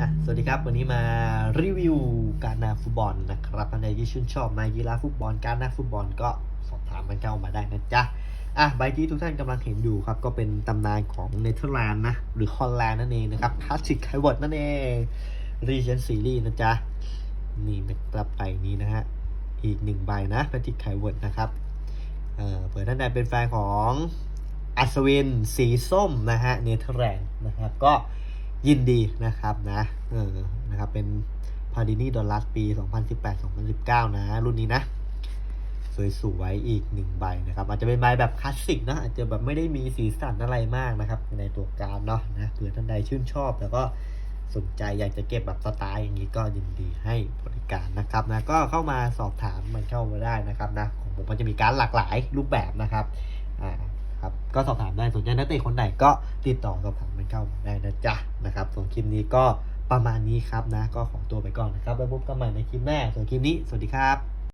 อะสวัสดีครับ วันนี้มารีวิวการนาฟุตบอลนะครับท่านใดที่ชื่นชอบในกีฬาฟุตบอล การนาฟุตบอลก็สอบถามมันเข้ามาได้นะจ๊ะอะใบที่ทุกท่านกำลังเห็นอยู่ครับ ก็เป็นตำนานของเนเธอร์แลนด์นะ หรือฮอลแลนด์นั่นเองนะครับคลาสสิกไคเวิร์ดนั่นเองรีเจนซีรีส์นะจ๊ะ นี่นะครับไปนี้นะฮะ อีกหนึ่งใบนะแพทริกไคเวิร์ดนะครับเอ่อเผื่อท่านใดเป็นแฟนของอัศวินสีส้มนะฮะเนเธอร์แลนด์นะครับก็ ยินดีนะครับนะเออนะครับเป็นพาดินีดอลลัสปี 2018-2019 นะ รุ่นนี้นะ สวยๆ อีกหนึ่งใบนะครับ อาจจะเป็นใบแบบคลาสสิกนะ อาจจะแบบไม่ได้มีสีสันอะไรมากนะครับ ในตัวการดเนาะนะเผื่อท่านใดชื่นชอบ แล้วก็สนใจอยากจะเก็บแบบสไตล์อย่างนี้ก็ยินดีให้บริการนะครับนะก็เข้ามาสอบถามมันเข้ามาได้นะครับนะของผมมันจะมีการหลากหลายรูปแบบนะครับอ่า ก็สอบถามได้สนใจนักเตะคนไหนก็ติดต่อสอบถามมันเข้ามาได้นะจ๊ะนะครับส่วนคลิปนี้ก็ประมาณนี้ครับนะ ก็ขอตัวไปก่อนนะครับไว้พบกันใหม่ในคลิปหน้าส่วนคลิปนี้สวัสดีครับ